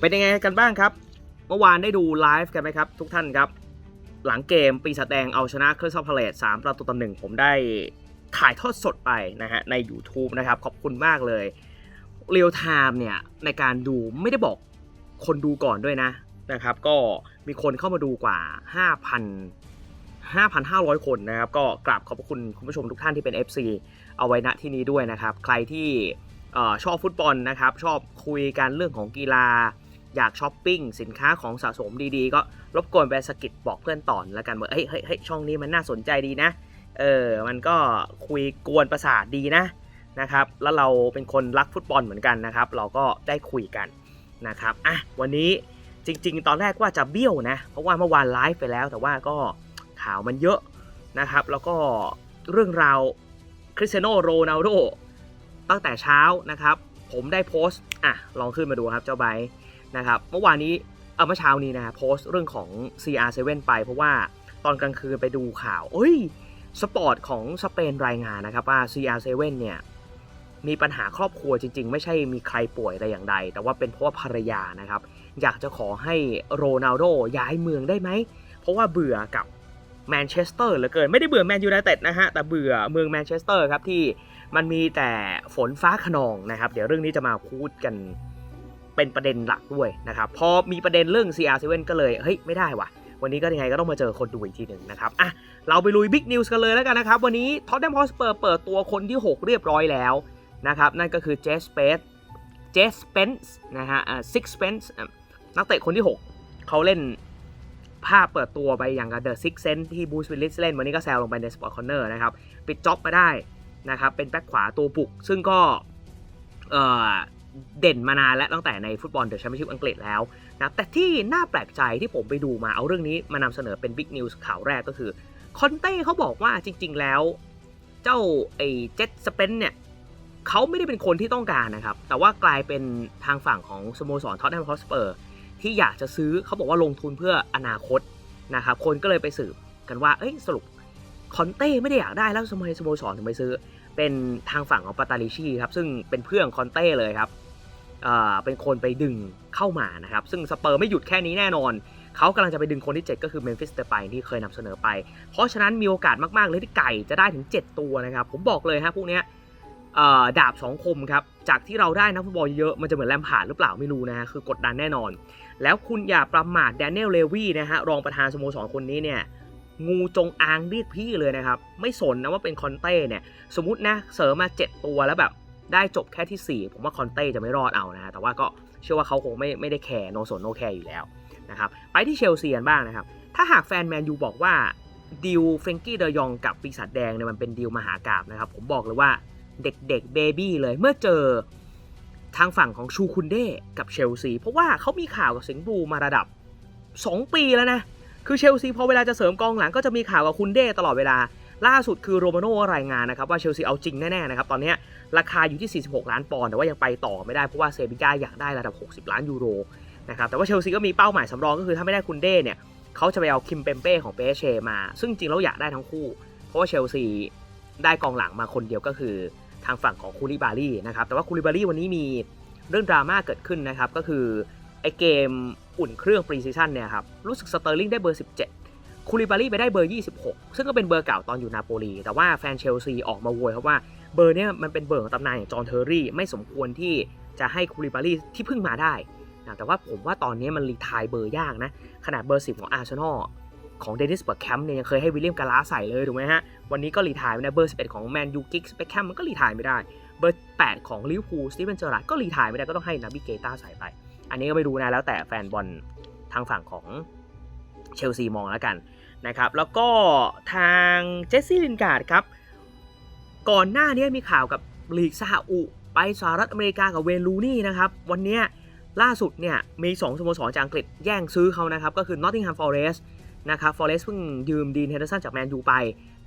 เป็นยังไงกันบ้างครับ เมื่อวานได้ดูไลฟ์กันไหมครับ ทุกท่านครับ หลังเกมปีศาจแดงเอาชนะเครื่อร์ซอพาเลตสามประตูต่อหนึ่งผมได้ถ่ายทอดสดไปนะฮะใน YouTube นะครับ ขอบคุณมากเลยเรียลไทม์เนี่ยในการดูไม่ได้บอกคนดูก่อนด้วยนะนะครับ ก็มีคนเข้ามาดูกว่า 5,000 5,500 คนนะครับ ก็กราบขอบพระคุณคุณผู้ชมทุกท่านที่เป็น FC เอาไว้ณที่นี้ด้วยนะครับ ใครที่ออชอบฟุตบอลนะครับ ชอบคุยกันเรื่องของกีฬา อยากช้อปปิ้งสินค้าของสะสมดีๆ ก็รบกวนไปสกิดบอกเพื่อนต่อนแล้วกันว่าเฮ้ยเฮ้ยเฮ้ช่องนี้มันน่าสนใจดีนะ เออ มันก็คุยกวนประสาทดีนะนะครับ แล้วเราเป็นคนรักฟุตบอลเหมือนกันนะครับ เราก็ได้คุยกันนะครับ อะ วันนี้จริง ๆ ตอนแรกว่าจะเบี้ยวนะ เพราะว่าเมื่อวานไลฟ์ไปแล้ว แต่ว่าก็ข่าวมันเยอะนะครับ แล้วก็เรื่องราวคริสเตียโนโรนัลโดตั้งแต่เช้านะครับ ผมได้โพสต์ อะ ลองขึ้นมาดูครับเจ้าไบ นะครับเมื่อวานนี้เออเมื่อเช้านี้นะฮะโพสต์เรื่องของ CR7 ไป เพราะว่าตอนกลางคืนไปดูข่าวเอ้ยสปอร์ตของสเปนรายงานนะครับว่า CR7 เนี่ยมีปัญหาครอบครัวจริง ๆ ไม่ใช่มีใครป่วยแต่อย่างใด แต่ว่าเป็นเพราะว่าภรรยานะครับ อยากจะขอให้โรนัลโดย้ายเมืองได้ไหม เพราะว่าเบื่อกับแมนเชสเตอร์เหลือเกิน ไม่ได้เบื่อแมนยูไนเต็ดนะฮะ แต่เบื่อเมืองแมนเชสเตอร์ครับที่มันมีแต่ฝนฟ้าขนองนะครับ เดี๋ยวเรื่องนี้จะมาพูดกัน เป็นประเด็นหลักด้วยนะครับพอมีประเด็นเรื่อง CR7 ก็เลยเฮ้ยไม่ได้ว่ะวันนี้ก็ยังไงก็ต้องมาเจอคนดูอีกทีหนึ่งนะครับ อะ เราไปลุยบิ๊กนิวส์กันเลยแล้วกันนะครับ วันนี้ท็อตแนมฮอสเปอร์เปิดตัวคนที่ 6 เรียบร้อยแล้วนะครับ นั่นก็คือเจสเปซเจสเปนส์นะฮะ อ่าซิกสเปนส์นักเตะคนที่ 6 เขาเล่นภาพเปิดตัวไปอย่างกับเดอะซิกเซนที่บูสวิลลิสเล่น วันนี้ก็แซวลงไปในสปอร์ตคอนเนอร์นะครับ ปิดจ็อบมาได้นะครับ เป็นแบ็คขวาตัวบุก ซึ่งก็ เอ่อ เด่นมานานแล้วตั้งแต่ในฟุตบอลเดอะแชมเปี้ยนชิพอังกฤษแล้วนะแต่ที่น่าแปลกใจที่ผมไปดูมาเอาเรื่องนี้มานำเสนอเป็นบิ๊กนิวส์ข่าวแรกก็คือคอนเต้เขาบอกว่าจริง ๆ แล้ว เจ้าไอ้เจ็ตสเปนเนี่ยเขาไม่ได้เป็นคนที่ต้องการนะครับ แต่ว่ากลายเป็นทางฝั่งของสโมสรท็อตแนมฮอสเปอร์ที่อยากจะซื้อเขาบอกว่าลงทุนเพื่ออนาคตนะครับคนก็เลยไปสืบกันว่าเอ้ยสรุปคอนเต้ไม่ได้อยากได้แล้วทำไมสโมสรถึงไปซื้อ เป็นทางฝั่งของปาตาลิชีครับซึ่งเป็นเพื่อนคอนเต้เลยครับเป็นคนไปดึงเข้ามานะครับ ซึ่งสเปอร์ไม่หยุดแค่นี้แน่นอน เขากำลังจะไปดึงคนที่ 7 ก็คือเมมฟิสเตไปที่เคยนำเสนอไป เพราะฉะนั้นมีโอกาสมากๆเลยที่ไก่จะได้ถึง 7 ตัวนะครับ ผมบอกเลยฮะพวกเนี้ยดาบ2คมครับ จากที่เราได้นักฟุตบอลเยอะ มันจะเหมือนแลมพาร์ดหรือเปล่าไม่รู้นะฮะ คือกดดันแน่นอน แล้วคุณอย่าประมาทแดเนียลเลวีนะฮะ รองประธานสโมสรคนนี้เนี่ย งูจงอางเรียกพี่เลยนะครับ ไม่สนนะว่าเป็นคอนเต้เนี่ย สมมตินะเสริมมา 7 ตัวแล้วแบบได้จบแค่ที่ 4 ผมว่าคอนเต้จะไม่รอดเอานะฮะแต่ว่าก็เชื่อว่าเขาคงไม่ไม่ได้แคร์โนสนโนแคร์อยู่แล้วนะครับไปที่เชลซีกันบ้างนะครับ ถ้าหากแฟนแมนยูบอกว่าดิวเฟรงกี้เดยองกับปีศาจแดงเนี่ยมันเป็นดิวมหากราบนะครับ ผมบอกเลยว่าเด็กๆเบบี้เลยเมื่อเจอทางฝั่งของชูคุนเด้กับเชลซีเพราะว่าเขามีข่าวกับสิงห์บูมาระดับ 2 ปีแล้วนะ คือเชลซีพอเวลาจะเสริมกองหลังก็จะมีข่าวกับคุนเด้ตลอดเวลา ล่าสุดคือโรมาโน่รายงานนะครับว่าเชลซีเอาจริงแน่ๆนะครับตอนนี้ราคาอยู่ที่ 46 ล้านปอนด์แต่ว่ายังไปต่อไม่ได้เพราะว่าเซบิก้าอยากได้ระดับ 60 ล้านยูโรนะครับแต่ว่าเชลซีก็มีเป้าหมายสำรองก็คือถ้าไม่ได้คุนเด้เนี่ยเขาจะไปเอาคิมเปมเป้ของเปเชมา ซึ่งจริงแล้วอยากได้ทั้งคู่ เพราะว่าเชลซีได้กองหลังมาคนเดียวก็คือทางฝั่งของคูลิบารีนะครับแต่ว่าคูลิบารีวันนี้มีเรื่องดราม่าเกิดขึ้นนะครับก็คือ ไอเกมอุ่นเครื่องปรีซีซั่นเนี่ยครับรู้สึกสเตอร์ลิงได้เบอร์ 17 คูลิบารีไปได้เบอร์ 26 ซึ่งก็เป็นเบอร์เก่าตอนอยู่นาโปลี แต่ว่าแฟนเชลซีออกมาโวยครับว่าเบอร์เนี้ยมันเป็นเบอร์ของตำนานอย่างจอห์นเทอร์รี่ไม่สมควรที่จะให้คูลิบารีที่เพิ่งมาได้นะแต่ว่าผมว่าตอนนี้มันรีทายเบอร์ยากนะ ขนาดเบอร์ 10 ของอาร์เซนอลของเดนิสเบิร์กแคมป์เนี่ยยังเคยให้วิลเลียมกาลาใส่เลยถูกไหมฮะ วันนี้ก็รีทายไม่ได้เบอร์ 11 ของแมนยูกิกส์เบคแคมมันก็รีทายไม่ได้ เบอร์ 8 ของลิเวอร์พูลสตีเวนเจอร์รัดก็รีทายไม่ได้ก็ต้องให้นาบิเกต้าใส่ไป อันนี้ก็ไม่รู้นะแล้วแต่แฟนบอลทางฝั่งของเชลซีมองแล้วกันนะครับแล้วก็ทางเจสซี่ลินการ์ดครับ ก่อนหน้านี้มีข่าวกับลีกซาอุ ไปสหรัฐอเมริกากับเวลูนี่นะครับ วันนี้ล่าสุดเนี่ยมี2สโมสรจากอังกฤษแย่งซื้อเขานะครับ ก็คือ Nottingham Forest นะครับ Forest เพิ่งยืมดีนเฮนเดอร์สันจากแมนยูไป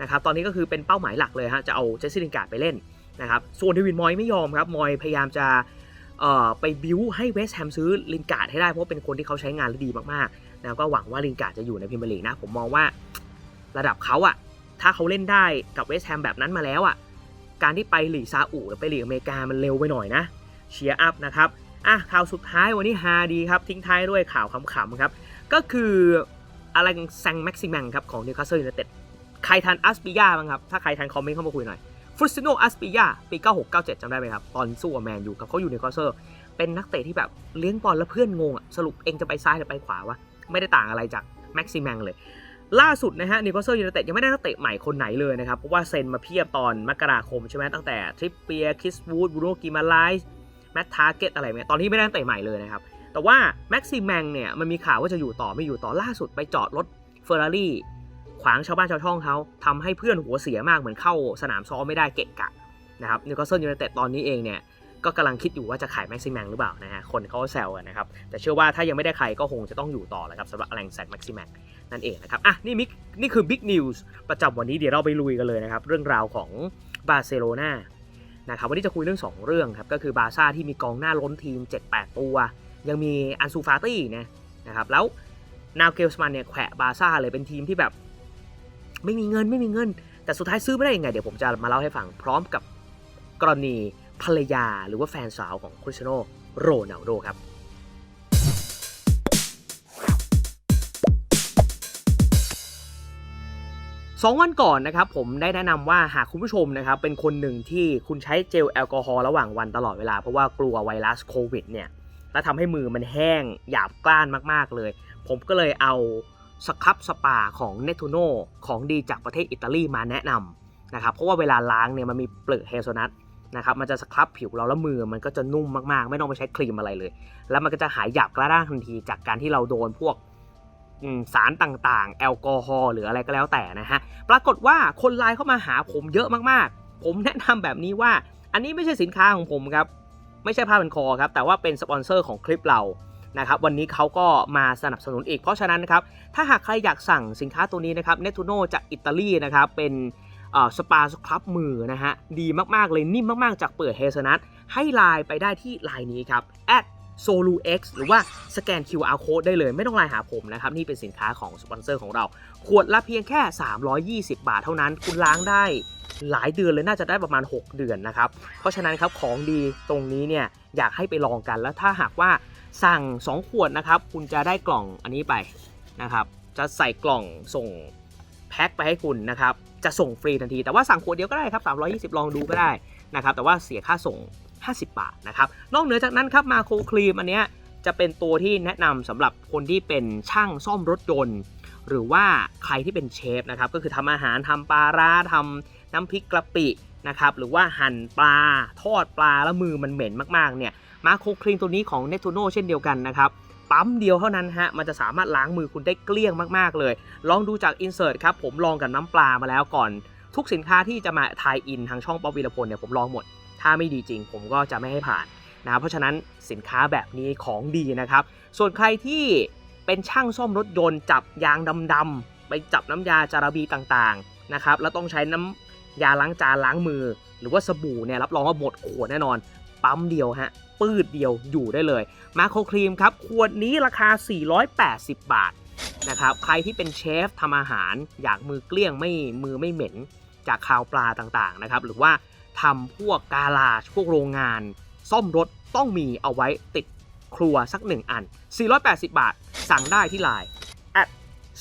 นะครับตอนนี้ก็คือเป็นเป้าหมายหลักเลยฮะจะเอาเจสซี่ลินการ์ดไปเล่นนะครับส่วนเดวินมอยไม่ยอมครับมอยพยายามจะ ไปบิวให้เวสแฮมซื้อลินการ์ดให้ได้เพราะเป็นคนที่เขาใช้งานดีมากๆแล้วก็หวังว่าลินการ์ดจะอยู่ในพรีเมียร์ลีกนะผมมองว่าระดับเขาอะถ้าเขาเล่นได้กับเวสแฮมแบบนั้นมาแล้วอะการที่ไปหลีกซาอุหรือไปหลีกอเมริกามันเร็วไปหน่อยนะเชียร์อัพนะครับอะข่าวสุดท้ายวันนี้ฮาดีครับทิ้งท้ายด้วยข่าวขำๆครับก็คืออะไรแซงแม็กซิมังครับของนิวคาสเซิลยูไนเต็ดใครทันอัสปิยาบ้างครับ ถ้าใครทันคอมเมนต์เข้ามาคุยหน่อย ฟุตซิโนอัสปิยาปี 96-97จำได้ไหมครับ ตอนสู้กับแมนยูกับเขาอยู่ในคาสเซิลเป็นนักเตะที่แบบเลี้ยงบอลแล้วเพื่อนงงอะสรุปเองจะไปซ้ายหรือไปขวาวะไม่ได้ต่างอะไรจากแม็กซิมังเลย ล่าสุดนะฮะนิวคาสเซิลยูไนเต็ดยังไม่ได้นักเตะใหม่คนไหนเลยนะครับ เพราะว่าเซ็นมาเพียบตอนมกราคมใช่ไหมตั้งแต่ทริปเปียคิสวูดบูโนกิมาไลส์แมตทาร์เก็ตอะไรเนี่ยตอนที่ไม่ได้นักเตะใหม่เลยนะครับแต่ว่าแม็กซิแมงเนี่ยมันมีข่าวว่าจะอยู่ต่อไม่อยู่ต่อล่าสุดไปจอดรถเฟอร์รารี่ ขวางชาวบ้านชาวช่องเขาทำให้เพื่อนหัวเสียมากเหมือนเข้าสนามซ้อมไม่ได้เกะกะนะครับนิวคาสเซิลยูไนเต็ดตอนนี้เองเนี่ยก็กำลังคิดอยู่ว่าจะขายแม็กซิแมงหรือเปล่านะฮะคนเขาก็แซวกันนะครับ แต่เชื่อว่าถ้ายังไม่ได้ใครก็คงจะต้องอยู่ต่อแหละครับสำหรับอลังแซนแม็กซิแมงนั่นเองนะครับอะนี่มิกนี่คือบิ๊กนิวส์ประจำวันนี้เดี๋ยวเราไปลุยกันเลยนะครับเรื่องราวของบาร์เซโลนานะครับวันนี้จะคุยเรื่อง 2 เรื่องครับก็คือบาร์ซ่าที่มีกองหน้าล้นทีม 7-8 ตัว ยังมีอันซูฟาตี้นะนะครับแล้วนาวเกลสมันเนี่ยแขวะบาร์ซ่าเลยเป็นทีมที่แบบ ไม่มีเงินไม่มีเงิน แต่สุดท้ายซื้อไม่ได้ยังไง เดี๋ยวผมจะมาเล่าให้ฟังพร้อมกับกรณีภรรยาหรือว่าแฟนสาวของคริสเตียโนโรนัลโดครับสองวันก่อนนะครับผมได้แนะนำว่าหากคุณผู้ชมนะครับเป็นคนหนึ่งที่คุณใช้เจลแอลกอฮอล์ระหว่างวันตลอดเวลา เพราะว่ากลัวไวรัสโควิดเนี่ยและทำให้มือมันแห้งหยาบกร้านมากๆเลย ผมก็เลยเอา สครับสปาของเนทูโนของดีจากประเทศอิตาลีมาแนะนำนะครับเพราะว่าเวลาล้างเนี่ยมันมีเปลือกเฮเซนัทนะครับมันจะสครับผิวเราแล้วมือมันก็จะนุ่มมากๆ ไม่ต้องไปใช้ครีมอะไรเลย แล้วมันก็จะหายหยาบกระด้านทันทีจากการที่เราโดนพวกสารต่างๆ แอลกอฮอล์หรืออะไรก็แล้วแต่นะฮะปรากฏว่าคนไลน์เข้ามาหาผมเยอะมากๆ ผมแนะนำแบบนี้ว่า อันนี้ไม่ใช่สินค้าของผมครับ ไม่ใช่ผ้าพันคอครับ แต่ว่าเป็นสปอนเซอร์ของคลิปเรา นะครับวันนี้เขาก็มาสนับสนุนอีก เพราะฉะนั้นนะครับถ้าหากใครอยากสั่งสินค้าตัวนี้นะครับเนทูโนจากอิตาลีนะครับเป็นสปาสครับมือนะฮะดีมาก ๆ เลยนิ่มมาก ๆ จากเปลือกเฮเซนัทให้ไลน์ไปได้ที่ไลน์นี้ครับ s o l u x หรือว่าสแกน QR code ได้เลยไม่ต้องไลน์หาผมนะครับ นี่เป็นสินค้าของสปอนเซอร์ของเรา ขวดละเพียงแค่ 320 บาทเท่านั้น คุณล้างได้หลายเดือนเลยน่าจะได้ประมาณ 6 เดือนนะครับ เพราะฉะนั้นครับของดีตรงนี้เนี่ยอยากให้ไปลองกันแล้วถ้าหากว่า สั่ง 2 ขวดนะครับ คุณจะได้กล่องอันนี้ไปนะครับ จะใส่กล่องส่งแพ็คไปให้คุณนะครับ จะส่งฟรีทันที แต่ว่าสั่งขวดเดียวก็ได้ครับ 320 ลองดูก็ได้นะครับ แต่ว่าเสียค่าส่ง 50 บาทนะครับ นอกเหนือจากนั้นครับมาโครครีมอันเนี้ยจะเป็นตัวที่แนะนำสำหรับคนที่เป็นช่างซ่อมรถยนต์ หรือว่าใครที่เป็นเชฟนะครับ ก็คือทำอาหารทำปลาร้าทำน้ำพริกกะปินะครับ หรือว่าหั่นปลาทอดปลาแล้วมือมันเหม็นมากๆเนี่ย มาโคครีมตัวนี้ของเนทูโนเช่นเดียวกันนะครับปั๊มเดียวเท่านั้นฮะ มันจะสามารถล้างมือคุณได้เกลี้ยงมากๆเลย ลองดูจากอินเสิร์ตครับ ผมลองกับน้ำปลามาแล้วก่อน ทุกสินค้าที่จะมาทายอินทางช่องป๊อปวีรพลเนี่ยผมลองหมด ถ้าไม่ดีจริง ผมก็จะไม่ให้ผ่านนะเพราะฉะนั้นสินค้าแบบนี้ของดีนะครับ ส่วนใครที่เป็นช่างซ่อมรถยนต์จับยางดำๆไปจับน้ำยาจาระบีต่างๆนะครับแล้วต้องใช้น้ำยาล้างจานล้างมือ หรือว่าสบู่เนี่ยรับรองว่าหมดขวดแน่นอน ปั๊มเดียวฮะปืดเดียวอยู่ได้เลย มาโครครีมครับขวดนี้ราคา 480 บาทนะครับใครที่เป็นเชฟทำอาหารอยากมือเกลี้ยงไม่มือไม่เหม็นจากคาวปลาต่างๆนะครับหรือว่าทำพวกกาลาชพวกโรงงาน ซ่อมรถต้องมีเอาไว้ติดครัวสัก1อัน 480 บาท สั่งได้ที่ไลน์ at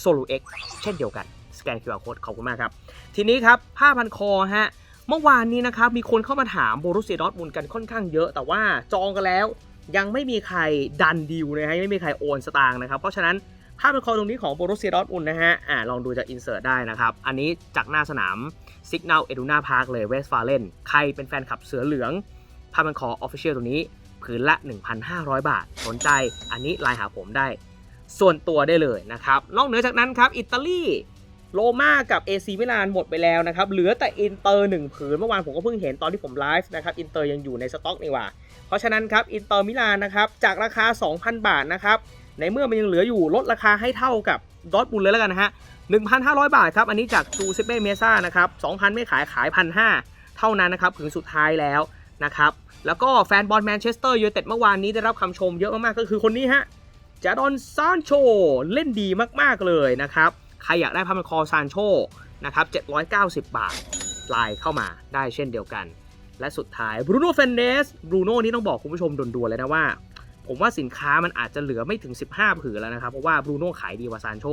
solux เช่นเดียวกัน สแกน QR code ขอบคุณมากครับ ทีนี้ครับ ผ้าพันคอฮะ เมื่อวานนี้นะครับมีคนเข้ามาถามโบรุสเซียดอร์ทมุนกันค่อนข้างเยอะ แต่ว่าจองกันแล้วยังไม่มีใครดันดีลนะฮะยังไม่มีใครโอนสตางค์นะครับ เพราะฉะนั้นผ้าพันคอตรงนี้ของโบรุสเซียดอร์ทมุนนะฮะอ่าลองดูจากอินเสิร์ตได้นะครับ อันนี้จากหน้าสนาม Signal Iduna Park เลยเวสฟาเลนใครเป็นแฟนคลับเสือเหลืองผ้าพันคอออฟฟิเชียลตัวนี้ผืนละ 1,500 บาท สนใจอันนี้ไลน์หาผมได้ ส่วนตัวได้เลยนะครับนอกเหนือจากนั้นครับอิตาลี โรม่ากับเอซีมิลานหมดไปแล้วนะครับ เหลือแต่อินเตอร์หนึ่งผืนเมื่อวานผมก็เพิ่งเห็นตอนที่ผมไลฟ์นะครับ อินเตอร์ยังอยู่ในสต็อกนี่ว่า เพราะฉะนั้นครับ อินเตอร์มิลานนะครับ จากราคา 2,000 บาทนะครับ ในเมื่อมันยังเหลืออยู่ลดราคาให้เท่ากับดอทบุลเลยแล้วกันนะฮะ 1,500 บาทครับ อันนี้จากจูเซเป้เมซ่านะครับ 2,000 ไม่ขายขาย 1,500 เท่านั้นนะครับผืนสุดท้ายแล้วนะครับแล้วก็แฟนบอลแมนเชสเตอร์ยูไนเต็ดเมื่อวานนี้ได้รับคำชมเยอะมากๆก็คือคนนี้ฮะจาดอนซานโชเล่นดีมากๆเลยนะครับ ใครอยากได้ผ้าพันคอซานโชนะครับ790 บาทไลน์เข้ามาได้เช่นเดียวกัน และสุดท้ายบรูโน่เฟนเดสบรูโน่นี่ต้องบอกคุณผู้ชมด่วนๆเลยนะว่า ผมว่าสินค้ามันอาจจะเหลือไม่ถึง 15 ผืนแล้วนะครับ เพราะว่าบรูโน่ขายดีกว่าซานโช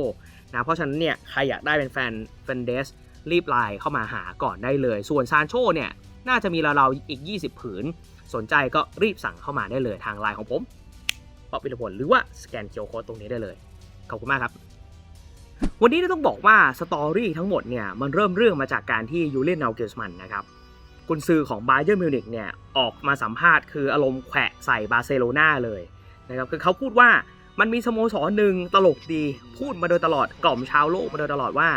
นะเพราะฉะนั้นเนี่ยใครอยากได้เป็นแฟนแฟนเดสรีบไลน์เข้ามาหาก่อนได้เลย ส่วนซานโชเนี่ยน่าจะมีเราๆอีก 20 ผืน สนใจก็รีบสั่งเข้ามาได้เลยทางไลน์ของผมป๊อปวิรพลหรือว่าสแกนเคียวโค้ดตรงนี้ได้เลย ขอบคุณมากครับ วันนี้ต้องบอกว่าสตอรี่ทั้งหมดเนี่ยมันเริ่มเรื่องมาจากการที่ยูเลียนนาเกลสมันนะครับกุนซือของบาเยอร์มิวนิกเนี่ยออกมาสัมภาษณ์คืออารมณ์แขวะใส่บาร์เซโลนาเลยนะครับคือเขาพูดว่ามันมีสโมสรหนึ่งตลกดีพูดมาโดยตลอดกล่อมชาวโลกมาโดยตลอดว่า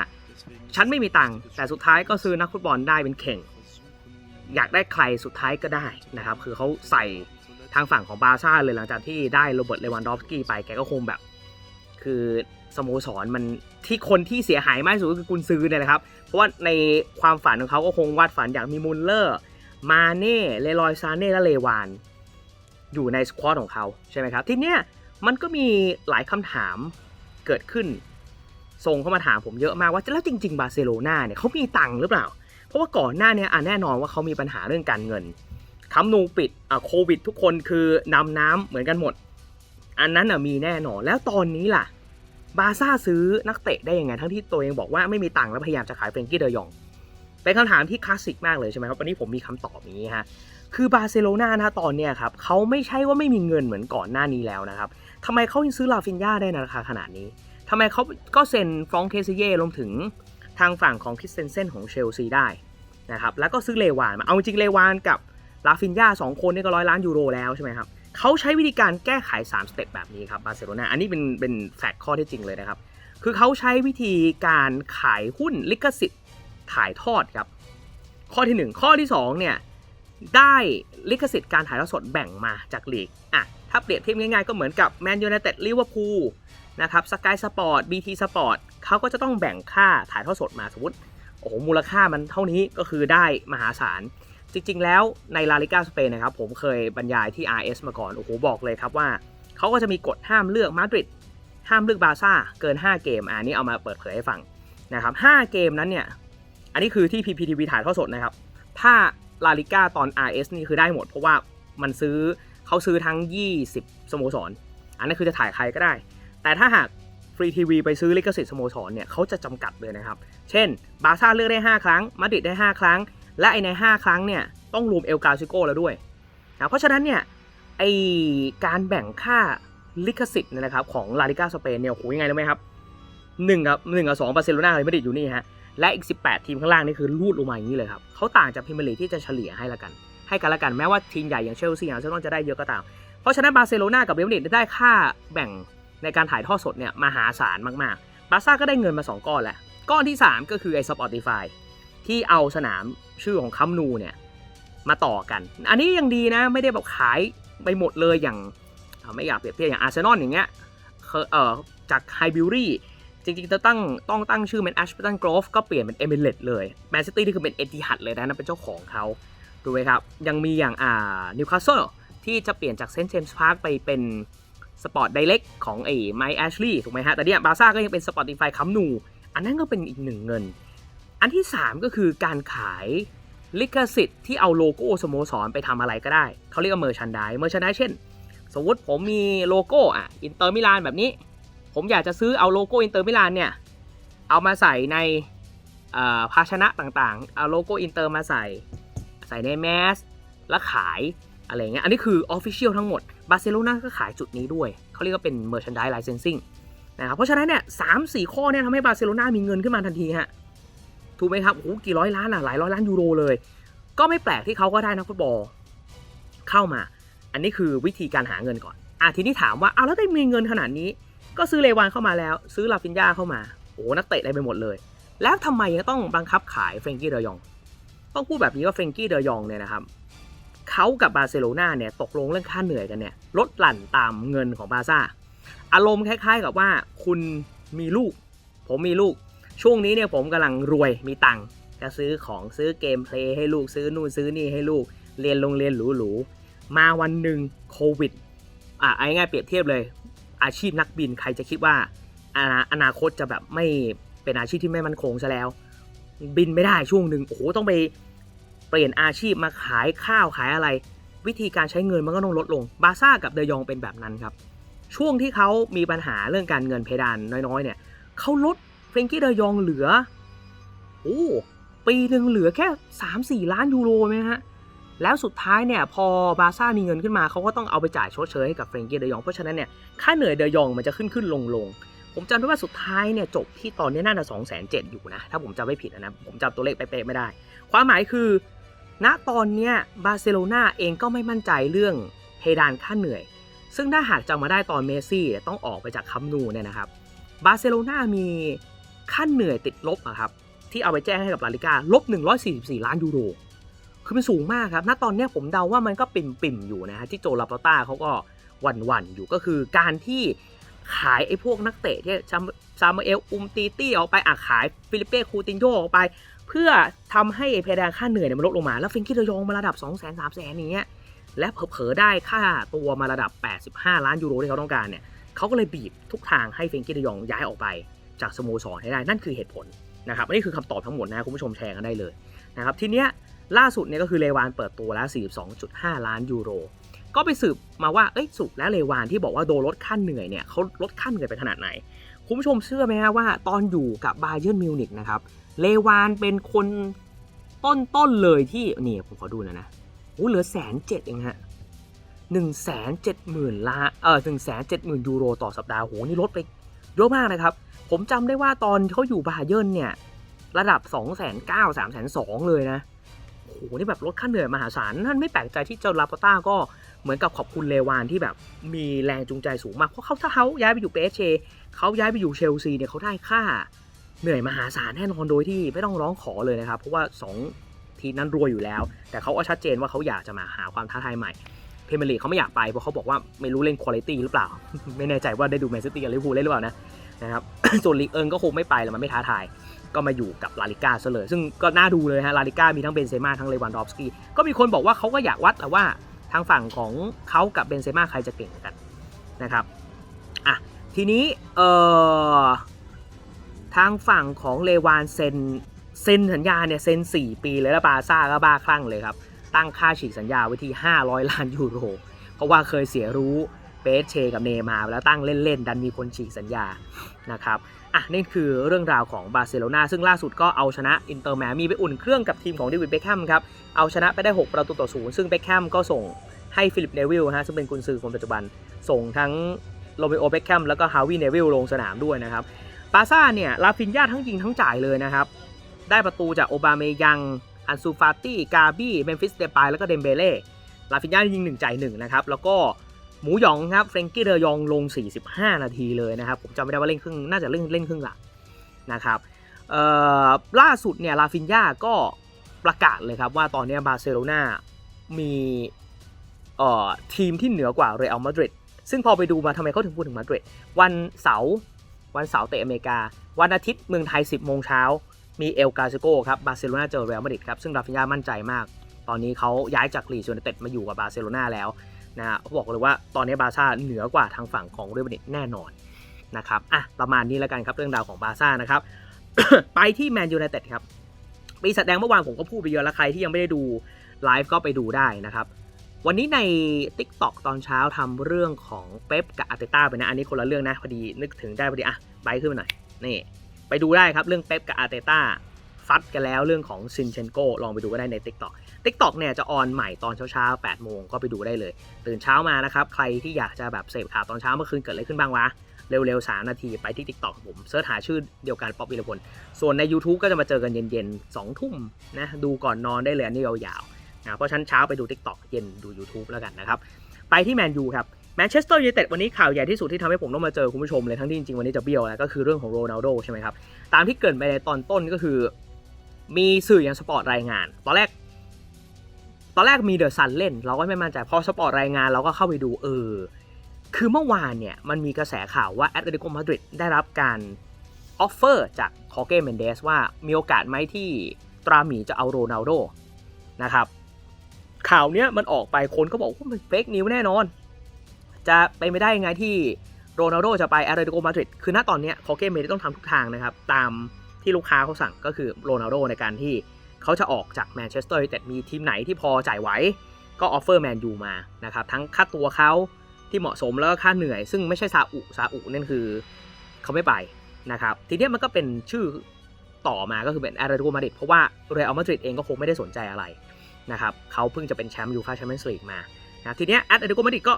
ฉันไม่มีตังค์แต่สุดท้ายก็ซื้อนักฟุตบอลได้เป็นเข่ง อยากได้ใครสุดท้ายก็ได้นะครับคือเขาใส่ทางฝั่งของบาซ่าเลยหลังจากที่ได้โรเบิร์ตเลวันดอฟสกี้ไปแกก็คงแบบ คือ สโมสรมันที่คนที่เสียหายมากที่สุดก็คือกุนซือเนี่ยแหละครับ เพราะว่าในความฝันของเขาก็คงวาดฝันอยากมีมุลเลอร์ มาเน่เลรอยซาเน่และเลวาน อยู่ในสควอตของเขาใช่ไหมครับ ทีเนี้ยมันก็มีหลายคำถามเกิดขึ้นส่งเข้ามาถามผมเยอะมากว่าแล้วจริง ๆ บาร์เซโลนาเนี่ยเขามีตังค์หรือเปล่า เพราะว่าก่อนหน้าเนี้อะแน่นอนว่าเขามีปัญหาเรื่องการเงินคัมนูปิดอะโควิด ทุกคนคือนำน้ำเหมือนกันหมด อันนั้นอะมีแน่นอนแล้วตอนนี้ล่ะ บาซ่าซื้อนักเตะได้ยังไง ทั้งที่ตัวเองบอกว่าไม่มีตังค์แล้วพยายามจะขายเฟรนกี้เดยอง เป็นคำถามที่คลาสสิกมากเลยใช่ไหมครับ วันนี้ผมมีคำตอบนี้ฮะ คือบาร์เซโลนานะตอนเนี้ยครับเขาไม่ใช่ว่าไม่มีเงินเหมือนก่อนหน้านี้แล้วนะครับทำไมเขายังซื้อลาฟินยาได้ในราคาขนาดนี้ทำไมเขาก็เซ็นฟรองเคซิเย่รวมถึงทางฝั่งของคริสเตนเซนของเชลซีได้นะครับ แล้วก็ซื้อเลวานมา เอาจริงเลวานกับลาฟินยาสองคนนี่ก็ร้อยล้านยูโรแล้วใช่ไหมครับ เขาใช้วิธีการแก้ไข 3 สเต็ปแบบนี้ครับบาร์เซโลนาอันนี้เป็นเป็นแฟกต์ข้อที่จริงเลยนะครับ คือเขาใช้วิธีการขายหุ้นลิขสิทธิ์ถ่ายทอดครับ ข้อที่ 1 ข้อที่2เนี่ยได้ลิขสิทธิ์การถ่ายทอดสดแบ่งมาจากลีกอะถ้าเปรียบเทียบง่ายๆก็เหมือนกับแมนยูไนเต็ดลิเวอร์พูลนะครับสกายสปอร์ตบีทีสปอร์ตเขาก็จะต้องแบ่งค่าถ่ายทอดสดมาสมมติโอ้โหมูลค่ามันเท่านี้ก็คือได้มหาศาล จริงๆ แล้วในลาลิก้าสเปนนะครับผมเคยบรรยายที่ RS มาก่อน โอ้โห บอกเลยครับว่า เขาก็จะมีกฎห้ามเลือกมาดริดห้ามเลือกบาร์ซ่าเกิน 5 เกมอันนี้เอามาเปิดเผยให้ฟังนะครับ5เกมนั้นเนี่ย อันนี้คือที่ PPTV ถ่ายทอดสดนะครับ ถ้าลาลิก้าตอน RS นี่คือได้หมด เพราะว่ามันซื้อเขาซื้อทั้ง 20 สโมสร อันนั้นคือจะถ่ายใครก็ได้ แต่ถ้าหากฟรีทีวีไปซื้อลิขสิทธิ์สโมสรเนี่ยเขาจะจำกัดเลยนะครับ เช่น บาร์ซ่าเลือกได้ 5 ครั้ง มาดริดได้ 5 ครั้ง และไอใน 5 ครั้งเนี่ยต้องรวมเอลกาซิโก้แล้วด้วยนะเพราะฉะนั้นเนี่ยไอการแบ่งค่าลิขสิทธิ์นะครับของลาลิก้าสเปนเนี่ยโหยังไงรู้ไหมครับ1กับ1กับ2บาร์เซโลนาเลยมาดริดอยู่นี่ฮะและอีก 18 ทีมข้างล่างนี่คือรูดลงมาอย่างนี้เลยครับเขาต่างจากพรีเมียร์ลีกที่จะเฉลี่ยให้ละกัน ให้กันละกันแม้ว่าทีมใหญ่อย่างเชลซีอาร์เซนอลจะได้เยอะก็ตามเพราะฉะนั้นบาร์เซโลนากับเรอัลมาดริดได้ค่าแบ่งในการถ่ายทอดสดเนี่ยมหาศาลมากๆบาร์ซ่าก็ได้เงินมา 2 ก้อนแหละก้อนที่ 3 ก็คือไอ้ Spotify ที่เอาสนาม ชื่อของคัมนูเนี่ยมาต่อกัน อันนี้ยังดีนะไม่ได้แบบขายไปหมดเลยอย่างไม่อยากเปรียบเทียบอย่างอาร์เซนอลอย่างเงี้ยเอ่อจากไฮบิวรี่จริงๆจะตั้งต้องตั้งชื่อเป็น Ashton Grove ก็เปลี่ยนเป็น Emirates เลยแมนซิตี้นี่คือเป็นเอติฮัดเลยนะนั่นเป็นเจ้าของเขาดูไหมครับ ยังมีอย่างอ่านิวคาสเซิลที่จะเปลี่ยนจากเซนต์เจมส์พาร์คไปเป็นสปอร์ตไดเ c กของไอ้ไมแอชลีย์ถูกไหมฮะ แต่เนี่ยบาซ่าก็ยังเป็น Spotify คัมนู อันนั้นก็เป็นอีกหนึ่งเงิน อันที่ 3 ก็คือการขายลิขสิทธิ์ที่เอาโลโก้สโมสรไปทำอะไรก็ได้ เขาเรียกว่าเมอร์ชันดายเมอร์ชันดายเช่น สมมติผมมีโลโก้อะอินเตอร์มิลานแบบนี้ ผมอยากจะซื้อเอาโลโก้อินเตอร์มิลานเนี่ย เอามาใส่ในภาชนะต่างๆ เอาโลโก้อินเตอร์มาใส่ ใส่ในแมสแล้วขายอะไรเงี้ย อันนี้คือออฟฟิเชียลทั้งหมด บาร์เซโลนาก็ขายจุดนี้ด้วย เขาเรียกว่าเป็น Merchandise Licensing นะครับ เพราะฉะนั้นเนี่ยสามสี่ข้อเนี่ยทำให้บาร์เซโลนามีเงินขึ้นมาทันทีฮะ ถูกไหมครับโอ้โหกี่ร้อยล้านอะหลายร้อยล้านยูโรเลย ก็ไม่แปลกที่เขาก็ได้นักฟุตบอลเข้ามา อันนี้คือวิธีการหาเงินก่อนอะทีนี้ถามว่าเอาแล้วได้มีเงินขนาดนี้ ก็ซื้อเลวานเข้ามาแล้ว ซื้อลาฟินยาเข้ามาโอ้นักเตะอะได้ไปหมดเลย แล้วทำไมยังต้องบังคับขายเฟรนกี้เดยอง ต้องพูดแบบนี้ว่าเฟรนกี้เดยองเนี่ยนะครับเขากับบาร์เซโลนาเนี่ยตกลงเรื่องค่าเหนื่อยกันเนี่ยลดหลั่นตามเงินของบาซ่าอารมณ์คล้ายๆกับว่าคุณมีลูก ผมมีลูก ช่วงนี้เนี่ยผมกำลังรวยมีตังค์จะซื้อของซื้อเกมเพลย์ให้ลูกซื้อนู่นซื้อนี่ให้ลูกเรียนโรงเรียนหรูๆมาวันหนึ่งโควิดอะเอาง่ายเปรียบเทียบเลย อาชีพนักบินใครจะคิดว่าอาอนาคตจะแบบไม่เป็นอาชีพที่ไม่มั่นคงซะแล้ว บินไม่ได้ช่วงหนึ่งโอ้โหต้องไปเปลี่ยนอาชีพมาขายข้าวขายอะไร วิธีการใช้เงินมันก็ต้องลดลงบาซ่ากับเดยองเป็นแบบนั้นครับ ช่วงที่เขามีปัญหาเรื่องการเงินเพดานน้อยๆเนี่ยเขาลด เฟรนกี้เดยองเหลือ โอ้ปีหนึ่งเหลือแค่ 3-4 ล้านยูโรไหมฮะ แล้วสุดท้ายเนี่ยพอบาร์ซ่ามีเงินขึ้นมาเขาก็ต้องเอาไปจ่ายชดเชยให้กับเฟรนกี้เดยอง เพราะฉะนั้นเนี่ยค่าเหนื่อยเดยองมันจะขึ้นขึ้นลงลงผมจำได้ว่าสุดท้ายเนี่ยจบที่ตอนนี้น่าจะสองแสนเจ็ดอยู่นะ ถ้าผมจำไม่ผิดนะ ผมจำตัวเลขเป๊ะๆไม่ได้ ความหมายคือ ณตอนเนี้ยบาร์เซโลนาเองก็ไม่มั่นใจเรื่องเพดานค่าเหนื่อย ซึ่งถ้าหากจำมาได้ตอนเมสซี่เนี่ยต้องออกไปจากคัมนูเนี่ยนะครับบาร์เซโลนามี ค่าเหนื่อยติดลบอะครับที่เอาไปแจ้งให้กับลาลิก้าลบ 144 ล้านยูโร คือมันสูงมากครับ ณ ตอนนี้ผมเดาว่ามันก็ปิ่มปิ่มๆอยู่นะฮะ ที่โจลาปาต้าเขาก็หวั่นหวันๆอยู่ก็คือการที่ขายไอ้พวกนักเตะที่ซามาเอล อุมตีตี้ออกไปอะขายฟิลิเป้คูตินโยออกไป เพื่อทำให้เพดานค่าเหนื่อยเนี่ยมันลดลงมา แล้วฟิงกี้เดยองมาระดับ 2 0 0 0 0 0 3 0 0 0 0อย่างเงี้ย และเผลอๆได้ค่าตัวมาระดับ 85 ล้านยูโรที่เขาต้องการเนี่ยเขาก็เลยบีบทุกทางให้ฟิงกี้เดยองย้ายออกไป จากสโมสรให้ได้นั่นคือเหตุผลนะครับอันนี้คือคำตอบทั้งหมดนะคุณผู้ชมแชร์กันได้เลยนะครับทีเนี้ยล่าสุดเนี่ยก็คือเลวานเปิดตัวแล้ว 42.5 ล้านยูโร ก็ไปสืบมาว่าเอ้ยสุดแล้วเลวานที่บอกว่าโดนลดค่าเหนื่อยเนี่ยเขาลดค่าเหนื่อยไปขนาดไหน คุณผู้ชมเชื่อไหมฮะว่าตอนอยู่กับบาเยิร์นมิวนิกนะครับเลวานเป็นคนต้นๆเลยที่นี่ผมขอดูนะนะโอ้เหลือแสนเจ็ดเองฮะหนึ่งแสนเจ็ดหมื่นละเออหนึ่งแสนเจ็ดหมื่นยูโรต่อสัปดาห์โหนี่ลดไป เยอะมากนะครับ ผมจำได้ว่าตอนเขาอยู่บาเยิร์นเนี่ย ระดับ 2 9 0 0 0 0 3 2 0 0 0เลยนะโอ้โหนี่แบบลดค่าเหนื่อยมหาศาลนั่นไม่แปลกใจที่เจ้าลาปาต้าก็เหมือนกับขอบคุณเลวานที่แบบมีแรงจูงใจสูงมาก เพราะเขาถ้าเขาย้ายไปอยู่เปเชเขาย้ายไปอยู่เชลซีเนี่ยเขาได้ค่าเหนื่อยมหาศาลแน่นอนโดยที่ไม่ต้องร้องขอเลยนะครับ เพราะว่า 2 ทีมนั้นรวยอยู่แล้ว แต่เขาก็ชัดเจนว่าเขาอยากจะมาหาความท้าทายใหม่ เพรเมียร์ลีกเขาไม่อยากไปเพราะเขาบอกว่าไม่รู้เล่นคุณภาพหรือเปล่า ไม่แน่ใจว่าได้ดูแมนซิตี้กับลิเวอร์พูลเล่นหรือเปล่านะนะครับส่วนลีกเอิงก็คงไม่ไปแล้วมันไม่ท้าทาย ก็มาอยู่กับลาลิก้าซะเลยซึ่งก็น่าดูเลยฮะลาลิก้ามีทั้งเบนเซม่าทั้งเลวานดอฟสกี้ก็มีคนบอกว่าเขาก็อยากวัดแหละว่าทางฝั่งของเขากับเบนเซม่าใครจะเก่งกันนะครับอะทีนี้เอ่อทางฝั่งของเลวานเซ็นเซ็นสัญญาเนี่ยเซ็น4 ปีเลยแล้วบาร์ซ่าก็บ้าคลั่งเลยครับ ตั้งค่าฉีกสัญญาไว้ที่ 500 ล้านยูโร เพราะว่าเคยเสียรู้เปสเชกับเนมาแล้วตั้งเล่น ๆ ดันมีคนฉีกสัญญานะครับอะนี่คือเรื่องราวของบาร์เซโลนาซึ่งล่าสุดก็เอาชนะอินเตอร์แมมีไปอุ่นเครื่องกับทีมของเดวิดเบคแฮมครับเอาชนะไปได้ 6 ประตูต่อศูนย์ซึ่งเบคแฮมก็ส่งให้ฟิลิปเนวิลฮะซึ่งเป็นกุนซือคนปัจจุบัน ส่งทั้งโรเมโอเบคแฮมแล้วก็ฮาวิเนวิลลงสนามด้วยนะครับบาร์ซ่าเนี่ยลาฟินยาทั้งยิงทั้งจ่ายเลยนะครับได้ประตูจากโอบาเมยัง อันซูฟาตี้ กาบี้ เมมฟิส เดปาย แล้วก็เดมเบเล่ ลาฟินยายิง1จ่าย1นะครับ แล้วก็หมูหยองครับ เฟรงกี้เดยองลง 45 นาทีเลยนะครับ ผมจำไม่ได้ว่าเล่นครึ่ง น่าจะเล่นเล่นครึ่งหลังนะครับล่าสุดเนี่ย ลาฟินยาก็ประกาศเลยครับว่าตอนนี้บาร์เซโลนามีทีมที่เหนือกว่าเรอัลมาดริด ซึ่งพอไปดูมาทำไมเขาถึงพูดถึงมาดริด วันเสาร์ วันเสาร์เตะอเมริกา วันอาทิตย์เมืองไทย 10 โมงเช้า มีเอลกาซิโกครับบาร์เซโลนาเจอเรอัลมาดริดครับซึ่งลาฟินยามั่นใจมาก ตอนนี้เขาย้ายจากลีดยูไนเต็ดมาอยู่กับบาร์เซโลนาแล้วนะฮะเขาบอกเลยว่าตอนนี้บาร์ซ่าเหนือกว่าทางฝั่งของเรอัลมาดริดแน่นอนนะครับอะประมาณนี้แล้วกันครับเรื่องราวของบาร์ซ่านะครับไปที่แมนยูไนเต็ดครับปีแสดงเมื่อวานผมก็พูดไปเยอะแล้วใครที่ยังไม่ได้ดูไลฟ์ก็ไปดูได้นะครับวันนี้ใน TikTok ตอนเช้าทำเรื่องของเป๊ปกับอาร์เตต้าไปนะ อันนี้คนละเรื่องนะ พอดีนึกถึงได้พอดี อะใบขึ้นมาหน่อย นี่ ไปดูได้ครับเรื่องเป๊ปกับอาร์เตต้าฟัดกันแล้วเรื่องของซินเชนโกลองไปดูก็ได้ใน TikTok TikTok เนี่ยจะออนใหม่ตอนเช้าๆ8โมงก็ไปดูได้เลย ตื่นเช้ามานะครับ ใครที่อยากจะแบบเสพข่าวตอนเช้าเมื่อคืนเกิดอะไรขึ้นบ้างวะ เร็วๆ 3 นาทีไปที่ TikTok ผมเสิร์ชหาชื่อเดียวกันป๊อปวิรพลส่วนใน YouTube ก็จะมาเจอกันเย็นๆ2ทุ่มนะดูก่อนนอนได้เลยนนี้ยาวๆนะเพราะฉันเช้าไปดู TikTok เย็นดู YouTube แล้วกันนะครับไปที่แมนยูครับ มนเชสเตอร์ยูไนเต็ดวันนี้ข่าวใหญ่ที่สุดที่ทำให้ผมต้องมาเจอคุณผู้ชมเลยทั้งที่จริงๆวันนี้จะเบี้ยวแล้วก็คือเรื่องของโรนัลโดใช่ไหมครับ ตามที่เกิดไปในตอนต้นก็คือ มีสื่ออย่างสปอร์ตรายงาน ตอนแรก ตอนแรกมีเดอะซันเล่น เราก็ไม่มั่นใจพอสปอร์ตรายงานเราก็เข้าไปดูเออ คือเมื่อวานเนี่ยมันมีกระแสข่าวว่าแอตเลติโกมาดริดได้รับการออฟเฟอร์จากคอเก้เมนเดสว่ามีโอกาสไหมที่ตราหมีจะเอาโรนัลโดนะครับข่าวเนี้ยมันออกไปคนก็บอกว่ามันเฟกนิวแน่นอน จะไปไม่ได้ยังไงที่โรนัลโดจะไปแอตเลติโกมาดริดคือณตอนนี้คอเก้เมดต้องทำทุกทางนะครับ ตามที่ลูกค้าเขาสั่งก็คือโรนัลโดในการที่เขาจะออกจากแมนเชสเตอร์ยูไนเต็ดมีทีมไหนที่พอจ่ายไหวก็ออฟเฟอร์แมนยูมานะครับทั้งค่าตัวเขาที่เหมาะสมแล้วก็ค่าเหนื่อย ซึ่งไม่ใช่ซาอุซาอุนั่นคือเขาไม่ไปนะครับทีนี้มันก็เป็นชื่อต่อมาก็คือเป็นแอตเลติโกมาดริดเพราะว่าเรอัลมาดริดเองก็คงไม่ได้สนใจอะไรนะครับเขาเพิ่งจะเป็นแชมป์ยูฟ่าแชมเปี้ยนส์ลีกมานะทีนี้แอตเลติโกมาดริดก็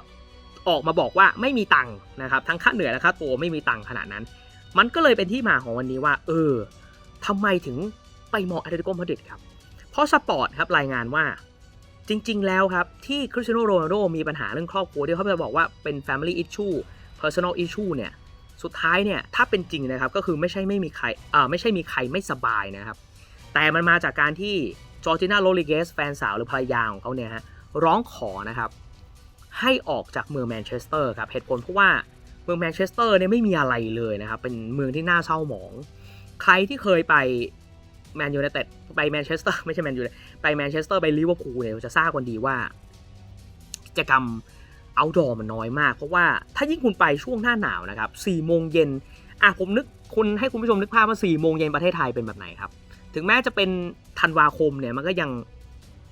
ออกมาบอกว่าไม่มีตังค์นะครับทั้งค่าเหนื่อยและค่าตัวไม่มีตังค์ขนาดนั้น มันก็เลยเป็นที่มาของวันนี้ว่า เออทำไมถึงไปมองแอตเลติโกมาดริดครับ เพราะสปอร์ตครับรายงานว่าจริง ๆ แล้วครับ ที่คริสเตียโนโรนัลโดมีปัญหาเรื่องครอบครัวที่เขาจะบอกว่าเป็น family issue personal issue เนี่ยสุดท้ายเนี่ยถ้าเป็นจริงนะครับก็คือไม่ใช่ไม่มีใครเอ่อไม่ใช่มีใครไม่สบายนะครับ แต่มันมาจากการที่จอร์จิน่าโรลิเกสแฟนสาวหรือภรรยาของเขาเนี่ยฮะร้องขอนะครับ ให้ออกจากเมืองแมนเชสเตอร์ครับเหตุผลเพราะว่าเมืองแมนเชสเตอร์เนี่ยไม่มีอะไรเลยนะครับ เป็นเมืองที่น่าเศร้าหมอง ใครที่เคยไปแมนยูไนเต็ดไปแมนเชสเตอร์ไม่ใช่แมนยูไปแมนเชสเตอร์ไปลิเวอร์พูลเนี่ยจะทราบกันดีว่ากิจกรรมเอาดอมันน้อยมาก เพราะว่าถ้ายิ่งคุณไปช่วงหน้าหนาวนะครับ4โมงเย็นอะผมนึกคุณให้คุณผู้ชมนึกภาพว่า4โมงเย็นประเทศไทยเป็นแบบไหนครับ ถึงแม้จะเป็นธันวาคมเนี่ยมันก็ยัง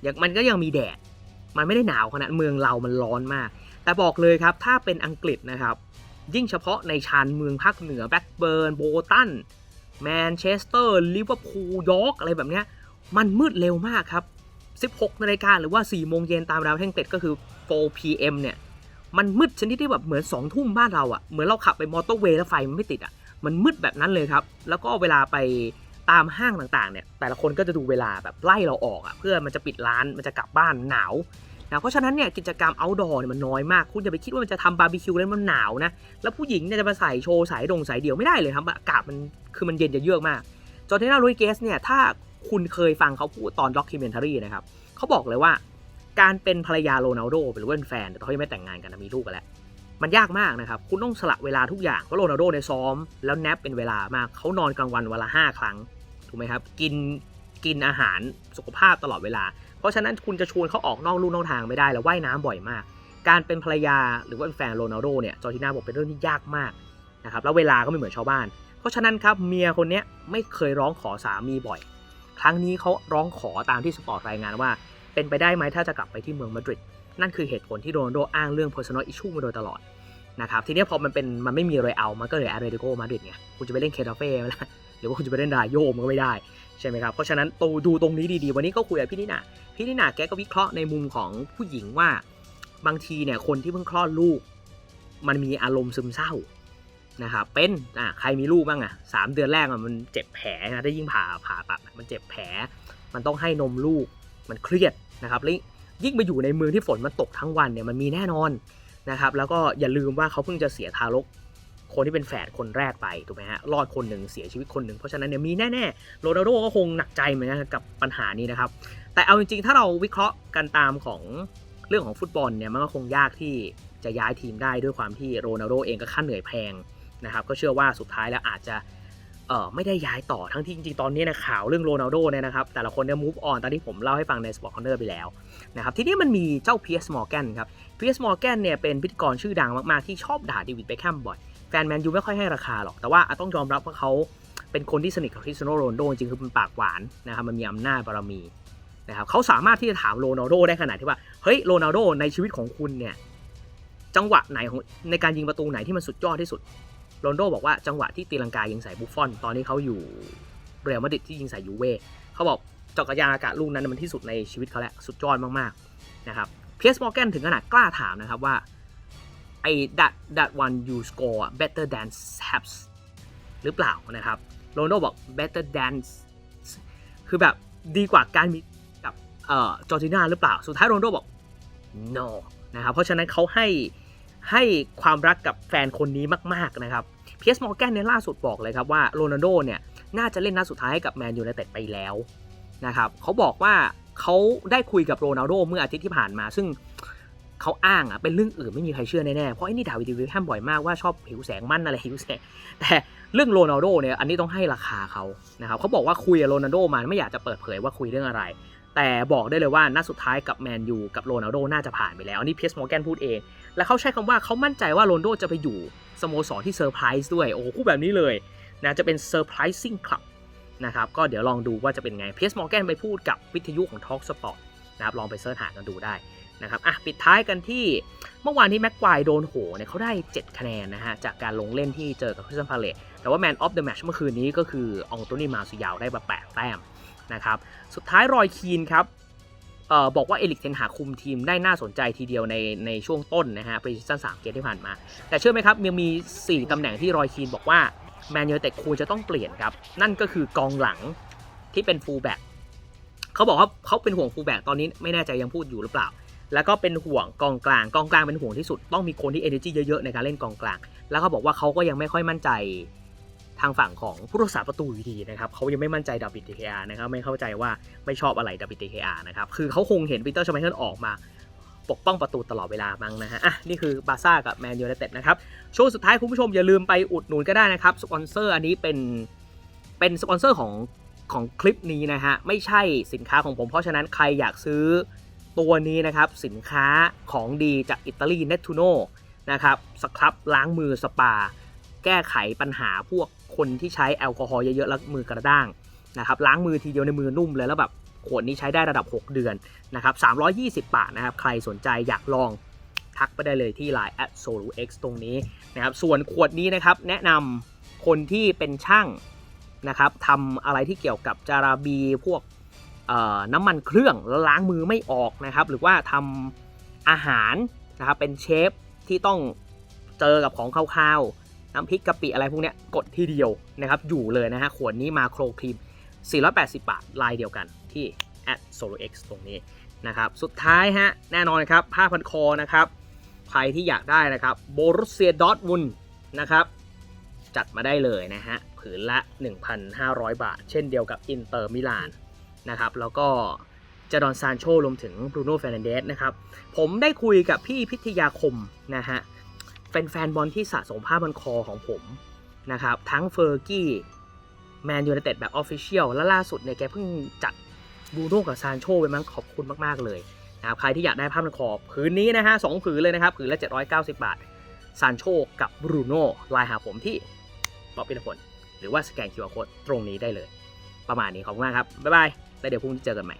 ยังมันก็ยังมีแดด มันไม่ได้หนาวขนาดเมืองเรามันร้อนมาก แต่บอกเลยครับถ้าเป็นอังกฤษนะครับ ยิ่งเฉพาะในชานเมืองภาคเหนือแบ็กเบิร์นโบตันแมนเชสเตอร์ลิเวอร์พูลยอร์กอะไรแบบเนี้ยมันมืดเร็วมากครับ 16นาฬิกาหรือว่า 4 โมงเย็นตามดาวเท่งเต็ดก็คือ 4 p.m. เนี่ย มันมืดชนิดที่แบบเหมือน 2 ทุ่มบ้านเราอะ่ะ เหมือนเราขับไปมอเตอร์เวย์แล้วไฟมันไม่ติดอะ่ะ มันมืดแบบนั้นเลยครับ แล้วก็เวลาไป ตามห้างต่างๆเนี่ยแต่ละคนก็จะดูเวลาแบบไล่เราออกอะ่ะเพื่อมันจะปิดร้านมันจะกลับบ้านหนาวนะเพราะฉะนั้นเนี่ยกิจกรรม outdoor เนี่ยมันน้อยมาก คุณอย่าไปคิดว่ามันจะทำบาร์บีคิวแล้วมันหนาวนะ แล้วผู้หญิงเนี่ยจะมาใส่โชว์สายดงสายเดี่ยวไม่ได้เลยครับอากาศมันคือมันเย็นจะเยือกมาก จอร์เจน่าลุยเกสเนี่ยถ้าคุณเคยฟังเขาพูดตอนด็อกิเมนทารีนะครับเขาบอกเลยว่าการเป็นภรรยาโรนัลโดหรือว่าเป็นแฟนแต่เขายังไม่แต่งงานกันนะมีลูกกันแล้วมันยากมากนะครับ คุณต้องสละเวลาทุกอย่างเพราะโรนัลโดเนี่ยซ้อม แล้วแนปเป็นเวลามากเขานอนกลางวันวันละห้าครั้ง ถูกไหมครับ กินกินอาหารสุขภาพตลอดเวลา เพราะฉะนั้นคุณจะชวนเขาออกนอกลู่นอกทางไม่ได้แล้วว่ายน้ำบ่อยมาก การเป็นภรรยาหรือว่าเป็นแฟนโรนัลโดเนี่ยจอร์จิน่าบอกเป็นเรื่องที่ยากมากนะครับแล้วเวลาก็ไม่เหมือนชาวบ้าน เพราะฉะนั้นครับเมียคนนี้ไม่เคยร้องขอสามีบ่อย ครั้งนี้เขาร้องขอตามที่สปอร์ตรายงานว่า เป็นไปได้ไหมถ้าจะกลับไปที่เมืองมาดริดนั่นคือเหตุผลที่โรนัลโดอ้างเรื่อง personal issue มาโดยตลอดนะครับทีนี้พอมันเป็นมันไม่มีรอัลมันก็เลยแอตเลติโกมาดริดไงคุณจะไปเล่นเคทาเฟ่ไม่ได้ หรือว่าคุณจะไปเล่นดาโยมันก็ไม่ได้ใช่ไหมครับเพราะฉะนั้นตูดูตรงนี้ดีๆ วันนี้ก็คุยกับพี่นิน่าพี่นิน่าแกก็วิเคราะห์ในมุมของผู้หญิงว่าบางทีเนี่ยคนที่เพิ่งคลอดลูก มันมีอารมณ์ซึมเศร้านะครับเป็นอะใครมีลูกบ้างอะสามเดือนแรกมันเจ็บแผลนะถ้ยิ่งผ่าผ่าตัดมันเจ็บแผล มันต้องให้นมลูกมันเครียดนะครับแล้วยิ่งไปอยู่ในเมืองที่ฝนมันตกทั้งวันเนี่ยมันมีแน่นอนนะครับแล้วก็อย่าลืมว่าเขาเพิ่งจะเสียทารก คนที่เป็นแฝดคนแรกไปถูกไหมฮะรอดคนหนึ่งเสียชีวิตคนหนึ่งเพราะฉะนั้นเนี่ยมีแน่ๆโรนัลโดก็คงหนักใจเหมือนกันกับปัญหานี้นะครับ แต่เอาจริงๆ ถ้าเราวิเคราะห์กันตามของเรื่องของฟุตบอลเนี่ยมันก็คงยากที่จะย้ายทีมได้ด้วยความที่โรนัลโดเองก็ค่าเหนื่อยแพงนะครับก็เชื่อว่าสุดท้ายแล้วอาจจะเออไม่ได้ย้ายต่อทั้งที่จริงๆ ตอนนี้นะข่าวเรื่องโรนัลโดเนี่ยนะครับแต่ละคนเนี่ย move on ตามที่ผมเล่าให้ฟังใน Sport Corner ไปแล้วนะครับทีนี้มันมีเจ้า Piers Morgan ครับ Piers Morgan เนี่ยเป็นพิธีกรชื่อดังมากๆ ที่ชอบด่าเดวิดเบคแฮมบ่อย แฟนแมนยูไม่ค่อยให้ราคาหรอก แต่ว่าต้องยอมรับว่าเขาเป็นคนที่สนิทกับคริสโนโรนโดจริงๆคือเป็นปากหวานนะครับมันมีอำนาจบารมีนะครับเขาสามารถที่จะถามโรนัลโดได้ขนาดที่ว่าเฮ้ยโรนัลโดในชีวิตของคุณเนี่ยจังหวะไหนของในการยิงประตูไหนที่มันสุดยอดที่สุดโรนัลโดบอกว่าจังหวะที่ตีลังกายิงใส่บุฟฟอน ตอนนี้เขาอยู่เรอัลมาดริดที่ยิงใส่ยูเว่เขาบอกจักรยานอากาศลูกนั้นมันที่สุดในชีวิตเขาแล้วสุดยอดมากๆนะครับเพียสมอร์แกนถึงขนาดกล้าถามนะครับว่า ไอ้ that that one you score better than Saps หรือเปล่านะครับโรนัลโดบอก better than คือแบบดีกว่าการมีกับเอ่อจอร์จิน่าหรือเปล่า สุดท้ายโรนัลโดบอก no นะครับเพราะฉะนั้นเขาให้ให้ความรักกับแฟนคนนี้มาก ๆ นะครับเพียสมอร์แกนเนี่ยล่าสุดบอกเลยครับว่าโรนัลโดเนี่ยน่าจะเล่นนัดสุดท้ายให้กับแมนยูไนเต็ดไปแล้วนะครับเขาบอกว่าเขาได้คุยกับโรนัลโดเมื่ออาทิตย์ที่ผ่านมา ซึ่ง เขาอ้างอะเป็นเรื่องอื่นไม่มีใครเชื่อแน่ๆเพราะไอ้นี่ดาวิดวิลแฮมบ่อยมากว่าชอบหิวแสงมั่นอะไรหิวแสงแต่เรื่องโรนัลโดเนี่ยอันนี้ต้องให้ราคาเขานะครับเขาบอกว่าคุยกับโรนัลโดมาไม่อยากจะเปิดเผยว่าคุยเรื่องอะไร แต่บอกได้เลยว่านัดสุดท้ายกับแมนยูกับโรนัลโดน่าจะผ่านไปแล้วอันนี้เพียสมอร์แกนพูดเอง และเขาใช้คำว่าเขามั่นใจว่าโรนัลโดจะไปอยู่สโมสรที่เซอร์ไพรส์ด้วยโอ้โหพูดแบบนี้เลยนะจะเป็นเซอร์ไพรส์ซิ่งคลับนะครับก็เดี๋ยวลองดูว่าจะเป็นไงเพียสมอร์แกนไปพูดกับวิทยุของ Talk Sport นะครับลองไปเสิร์ชหากันดูได้ นะครับอะปิดท้ายกันที่เมื่อวานที่แม็กควายโดนโหเนี่ยเขาได้ 7 คะแนนนะฮะจากการลงเล่นที่เจอกับคริสตันพาเลตแต่ว่าแมนออฟเดอะแมชเมื่อคืนนี้ก็คืออองโตนีมาซิยาวได้มา8แต้มนะครับสุดท้ายรอยคีนครับออบอกว่าเอลิกเทนหาคุมทีมได้น่าสนใจทีเดียวในในช่วงต้นนะฮะปรีซั่น3เกมที่ผ่านมา แต่เชื่อไหมครับยังมี 4ตำแหน่งที่รอยคีนบอกว่าแมนยูแต่ควรจะต้องเปลี่ยนครับ นั่นก็คือกองหลังที่เป็นฟูลแบ็กเขาบอกว่าเขาเป็นห่วงฟูลแบ็กตอนนี้ไม่แน่ใจยังพูดอยู่หรือเปล่า แล้วก็เป็นห่วงกองกลาง กองกลางเป็นห่วงที่สุด ต้องมีคนที่ energy เยอะๆ ในการเล่นกองกลาง แล้วเขาบอกว่าเขาก็ยังไม่ค่อยมั่นใจทางฝั่งของผู้รักษาประตูอยู่ดีนะครับเขายังไม่มั่นใจดับบิ t k r นะครับไม่เข้าใจว่าไม่ชอบอะไรดับบิ t k r นะครับคือเขาคงเห็นปีเตอร์ชไมเคิลออกมาปกป้องประตูตลอดเวลามั้งนะฮะอะนี่คือบาซ่ากับแมนยูไนเต็ดนะครับช่วงสุดท้ายคุณผู้ชมอย่าลืมไปอุดหนุนก็ได้นะครับสปอนเซอร์อันนี้เป็นเป็นสปอนเซอร์ของของคลิปนี้นะฮะไม่ใช่สินค้าของผมเพราะฉะนั้นใครอยากซื้อ ตัวนี้นะครับสินค้าของดีจากอิตาลีเนทูโนนะครับสครับล้างมือสปา แก้ไขปัญหาพวกคนที่ใช้แอลกอฮอล์เยอะๆแล้วมือกระด้างนะครับล้างมือทีเดียวในมือนุ่มเลยแล้วแบบขวดนี้ใช้ได้ระดับ 6 เดือนนะครับ320 บาทนะครับใครสนใจอยากลองทักไปได้เลยที่ Line at solux ตรงนี้นะครับส่วนขวดนี้นะครับแนะนำคนที่เป็นช่างนะครับทำอะไรที่เกี่ยวกับจาราบีพวก น้ำมันเครื่องแล้วล้างมือไม่ออกนะครับ หรือว่าทำอาหารนะครับเป็นเชฟที่ต้องเจอกับของคาวๆน้ำพริกกะปิอะไรพวกนี้กดทีเดียวนะครับ อยู่เลยนะฮะขวดนี้มาโครครีม 480 บาทลายเดียวกันที่ at solox ตรงนี้นะครับ สุดท้ายฮะแน่นอนครับผ้าพันคอนะครับใครที่อยากได้นะครับโบรุเซียดอทมุนนะครับจัดมาได้เลยนะฮะ ผืนละ 1,500 บาท เช่นเดียวกับอินเตอร์มิลาน นะครับ แล้วก็จดอนซานโชรวมถึงบรูโน่เฟรนเดสนะครับ ผมได้คุยกับพี่พิทยาคมนะฮะแฟนๆบอลที่สะสมผ้าพันคอของผมนะครับ ทั้งเฟอร์กี้แมนยูไนเต็ดแบบออฟฟิเชียลและล่าสุดเนี่ยแกเพิ่งจัดบรูโน่กับซานโชไปมั้งขอบคุณมาก ๆ เลยนะครับใครที่อยากได้ผ้าพันคอผืนนี้นะฮะสองผืนเลยนะครับผืนละ 790 บาทซานโชกับบรูโน่ไลน์หาผมที่ป๊อปปี้พลหรือว่าสแกนคิวอาร์โค้ดตรงนี้ได้เลย ประมาณนี้ขอบคุณมากครับ บ๊ายบาย แล้วเดี๋ยวพรุ่งนี้เจอกันใหม่